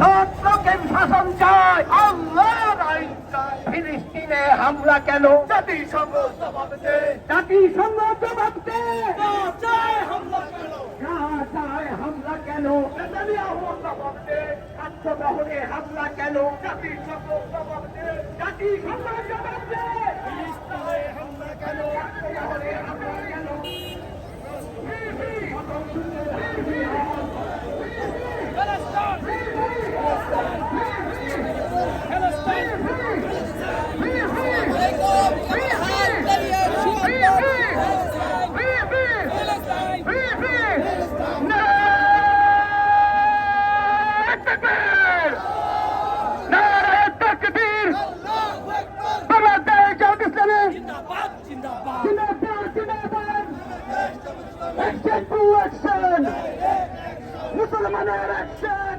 সৎ লোকের শাসন চাই আল্লাহর আইন চাই ফিলিস্তিনে হামলা কেন? জাতিসংঘ জবাব দে জাতিসংঘ জবাব দে চায় হামলা কেন? চায় হামলা কেন? নেতানিয়াহু জবাব দে বহরে হামলা কেন? জাতিসংঘ জবাব দে জাতিসংঘ জবাব দে ফিলিস্তিনে হামলা কেন খাদ্য বহরে হামলা কেন মুসলমানের অ্যাকশন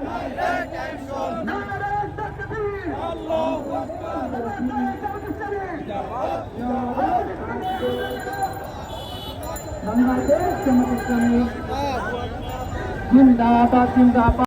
নারায়ণ তকবীর বাংলাদেশ জামাত ইসলামী জিন্দাবাদ জিন্দাবাদ